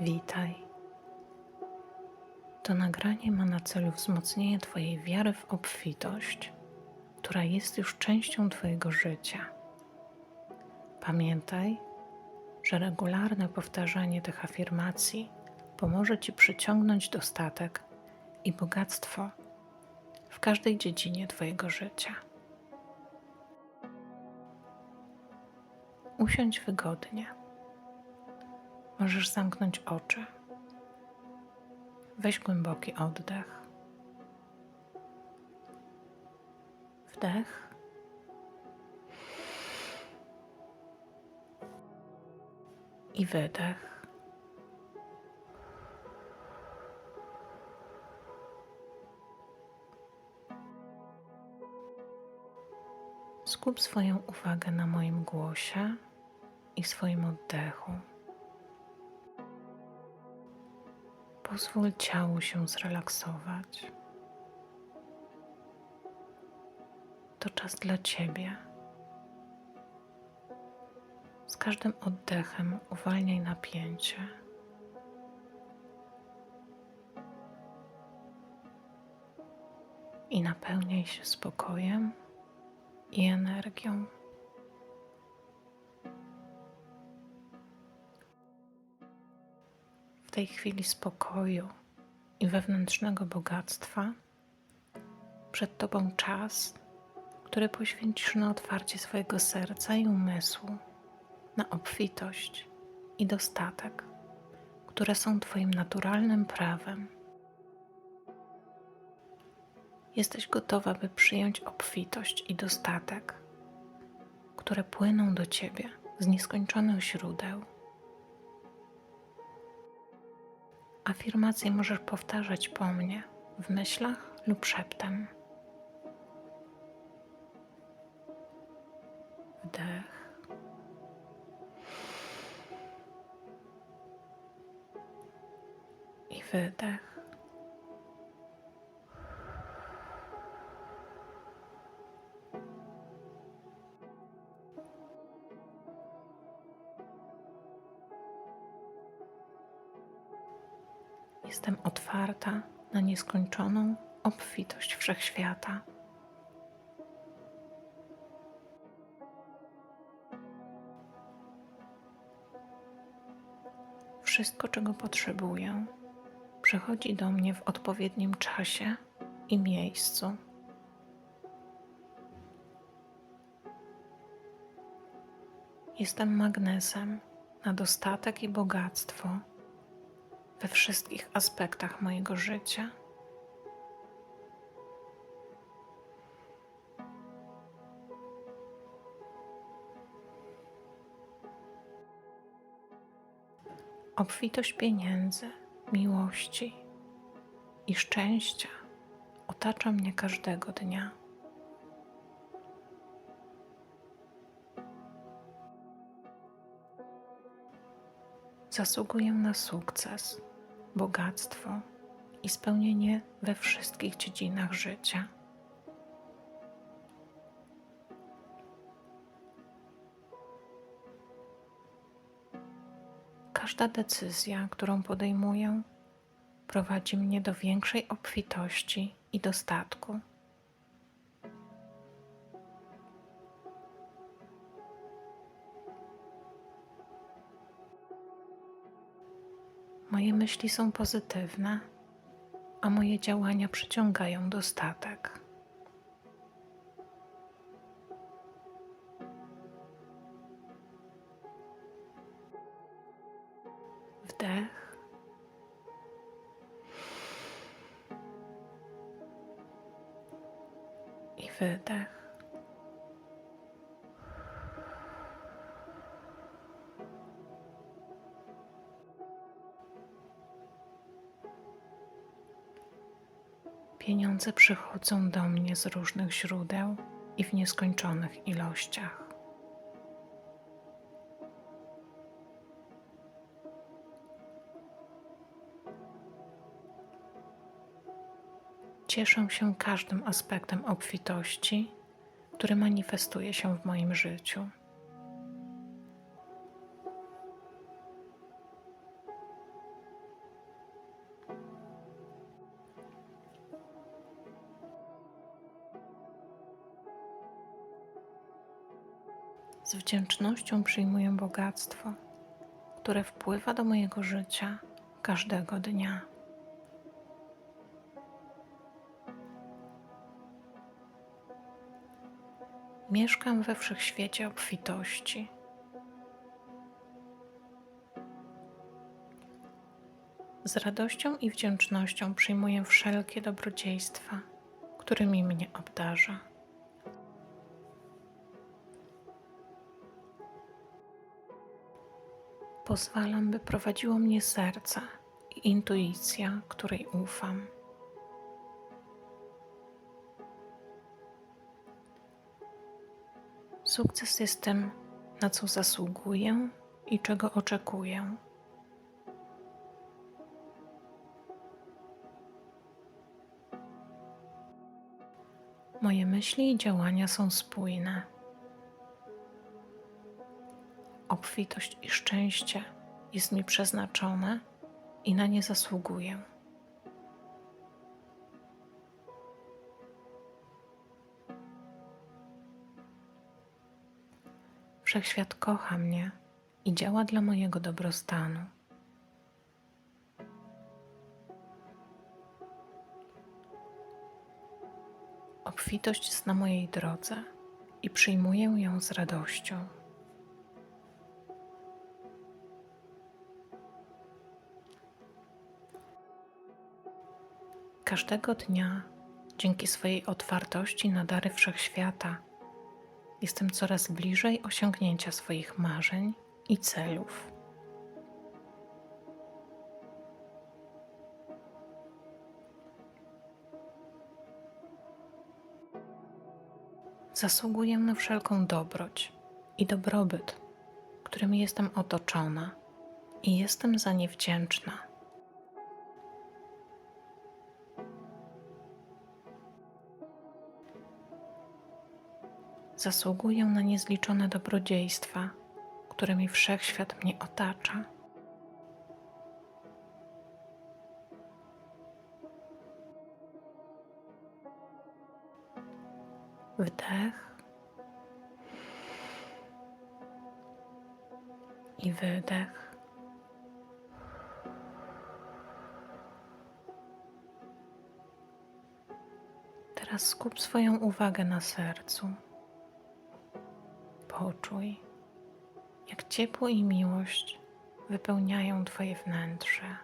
Witaj. To nagranie ma na celu wzmocnienie Twojej wiary w obfitość, która jest już częścią Twojego życia. Pamiętaj, że regularne powtarzanie tych afirmacji pomoże Ci przyciągnąć dostatek i bogactwo w każdej dziedzinie Twojego życia. Usiądź wygodnie. Możesz zamknąć oczy. Weź głęboki oddech. Wdech. I wydech. Skup swoją uwagę na moim głosie i swoim oddechu. Pozwól ciału się zrelaksować. To czas dla Ciebie. Z każdym oddechem uwalniaj napięcie. I napełniaj się spokojem i energią. Tej chwili spokoju i wewnętrznego bogactwa przed Tobą czas, który poświęcisz na otwarcie swojego serca i umysłu, na obfitość i dostatek, które są Twoim naturalnym prawem. Jesteś gotowa, by przyjąć obfitość i dostatek, które płyną do Ciebie z nieskończonych źródeł. Afirmacje możesz powtarzać po mnie w myślach lub szeptem. Wdech. I wydech. Nieskończoną obfitość wszechświata. Wszystko, czego potrzebuję, przychodzi do mnie w odpowiednim czasie i miejscu. Jestem magnesem na dostatek i bogactwo we wszystkich aspektach mojego życia. Obfitość pieniędzy, miłości i szczęścia otacza mnie każdego dnia. Zasługuję na sukces, bogactwo i spełnienie we wszystkich dziedzinach życia. Każda decyzja, którą podejmuję, prowadzi mnie do większej obfitości i dostatku. Moje myśli są pozytywne, a moje działania przyciągają dostatek. Wydech. Pieniądze przychodzą do mnie z różnych źródeł i w nieskończonych ilościach. cieszę się każdym aspektem obfitości, który manifestuje się w moim życiu. Z wdzięcznością przyjmuję bogactwo, które wpływa do mojego życia każdego dnia. Mieszkam we wszechświecie obfitości. Z radością i wdzięcznością przyjmuję wszelkie dobrodziejstwa, którymi mnie obdarza. Pozwalam, by prowadziło mnie serce i intuicja, której ufam. Sukces jest tym, na co zasługuję i czego oczekuję. Moje myśli i działania są spójne. Obfitość i szczęście jest mi przeznaczone i na nie zasługuję. Wszechświat kocha mnie i działa dla mojego dobrostanu. Obfitość jest na mojej drodze i przyjmuję ją z radością. Każdego dnia, dzięki swojej otwartości na dary wszechświata, jestem coraz bliżej osiągnięcia swoich marzeń i celów. Zasługuję na wszelką dobroć i dobrobyt, którymi jestem otoczona, i jestem za nie wdzięczna. Zasługuję na niezliczone dobrodziejstwa, którymi wszechświat mnie otacza. Wdech i wydech. Teraz skup swoją uwagę na sercu. Poczuj, jak ciepło i miłość wypełniają Twoje wnętrze.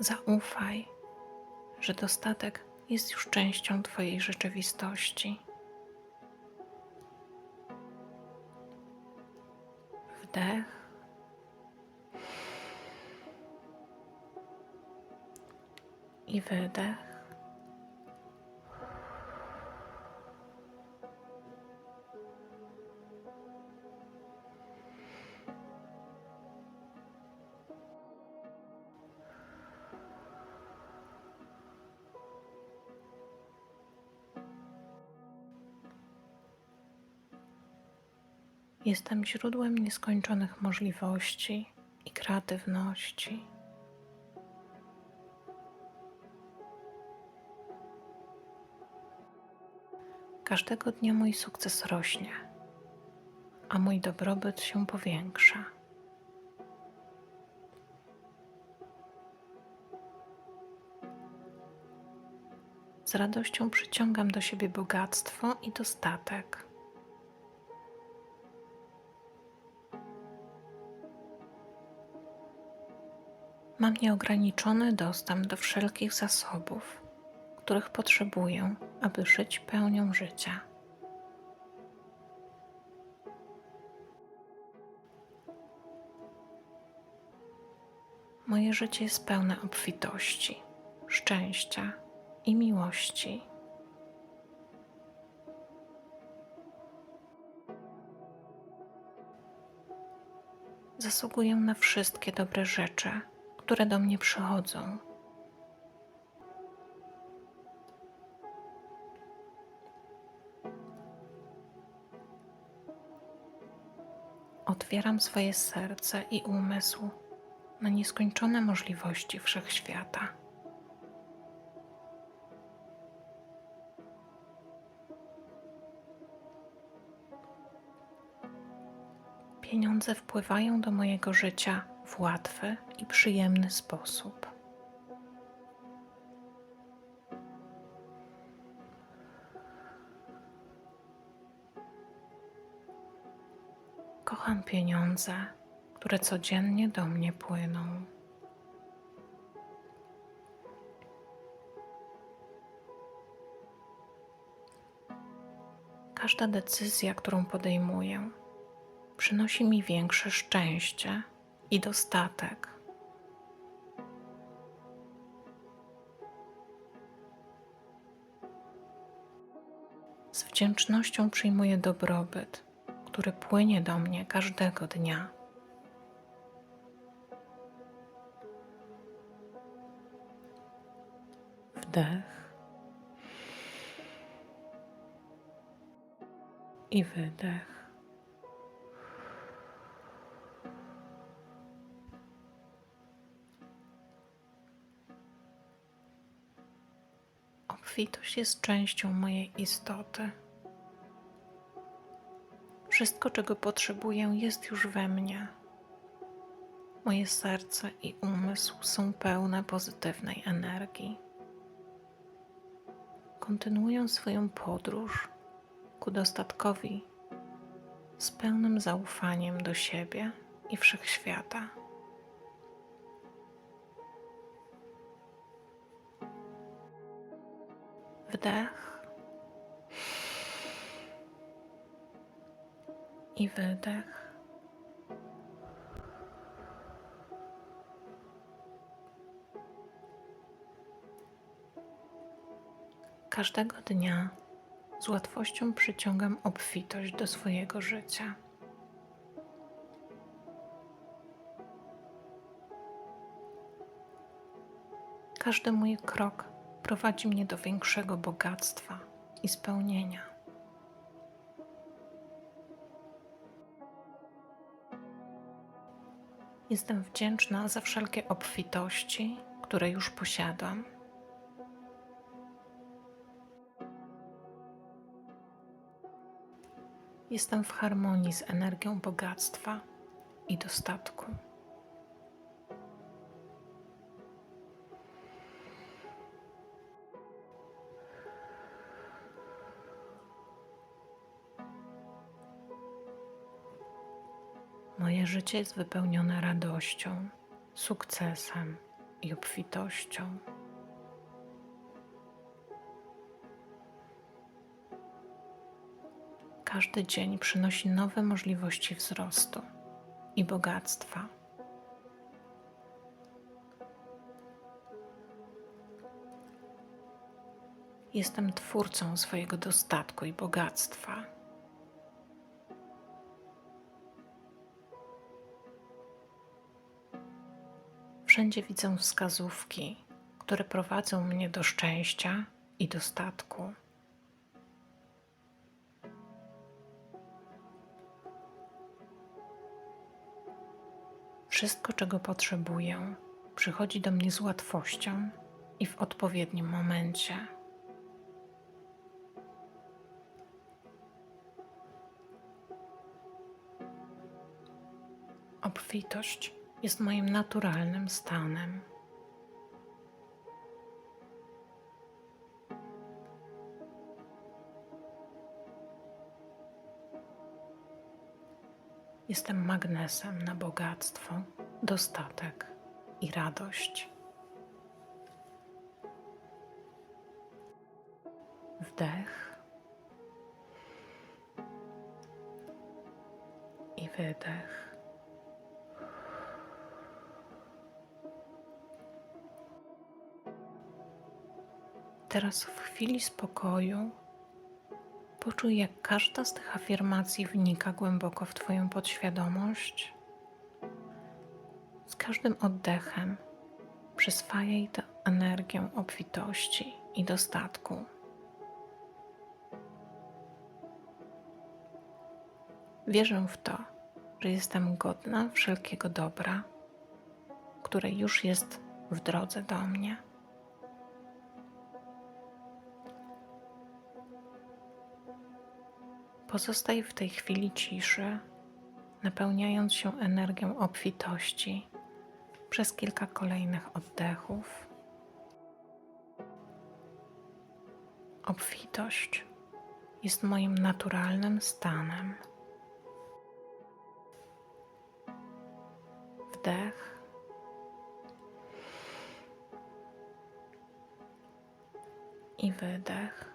Zaufaj, że dostatek jest już częścią Twojej rzeczywistości. Wdech. I wydech. Jestem źródłem nieskończonych możliwości i kreatywności. Każdego dnia mój sukces rośnie, a mój dobrobyt się powiększa. Z radością przyciągam do siebie bogactwo i dostatek. Mam nieograniczony dostęp do wszelkich zasobów, których potrzebuję, aby żyć pełnią życia. Moje życie jest pełne obfitości, szczęścia i miłości. Zasługuję na wszystkie dobre rzeczy które do mnie przychodzą. Otwieram swoje serce i umysł na nieskończone możliwości wszechświata. Pieniądze wpływają do mojego życia w łatwy i przyjemny sposób. Kocham pieniądze, które codziennie do mnie płyną. Każda decyzja, którą podejmuję, przynosi mi większe szczęście i dostatek. Wdzięcznością przyjmuję dobrobyt, który płynie do mnie każdego dnia. Wdech i wydech. Obfitość jest częścią mojej istoty. Wszystko, czego potrzebuję, jest już we mnie. Moje serce i umysł są pełne pozytywnej energii. Kontynuuję swoją podróż ku dostatkowi z pełnym zaufaniem do siebie i wszechświata. Wdech i wydech. Każdego dnia z łatwością przyciągam obfitość do swojego życia. Każdy mój krok prowadzi mnie do większego bogactwa i spełnienia. Jestem wdzięczna za wszelkie obfitości, które już posiadam. Jestem w harmonii z energią bogactwa i dostatku. Moje życie jest wypełnione radością, sukcesem i obfitością. Każdy dzień przynosi nowe możliwości wzrostu i bogactwa. Jestem twórcą swojego dostatku i bogactwa. Wszędzie widzę wskazówki, które prowadzą mnie do szczęścia i dostatku. Wszystko, czego potrzebuję, przychodzi do mnie z łatwością i w odpowiednim momencie. Obfitość jest moim naturalnym stanem. Jestem magnesem na bogactwo, dostatek i radość. Wdech i wydech. Teraz w chwili spokoju Poczuj, jak każda z tych afirmacji wnika głęboko w Twoją podświadomość. Z każdym oddechem przyswajaj tę energię obfitości i dostatku. Wierzę w to, że jestem godna wszelkiego dobra, które już jest w drodze do mnie. Pozostaj w tej chwili ciszy, napełniając się energią obfitości przez kilka kolejnych oddechów. Obfitość jest moim naturalnym stanem. Wdech. I wydech.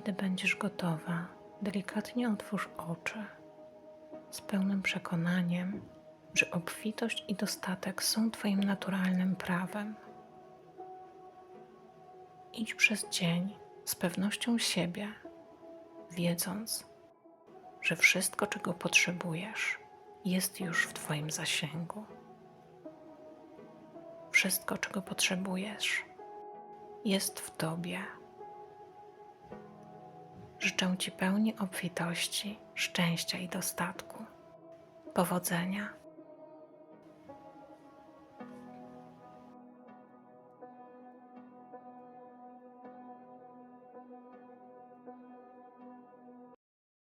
Kiedy będziesz gotowa, delikatnie otwórz oczy z pełnym przekonaniem, że obfitość i dostatek są Twoim naturalnym prawem. Idź przez dzień z pewnością siebie, wiedząc, że wszystko, czego potrzebujesz, jest już w Twoim zasięgu. Wszystko, czego potrzebujesz, jest w Tobie. Życzę Ci pełni obfitości, szczęścia i dostatku. Powodzenia.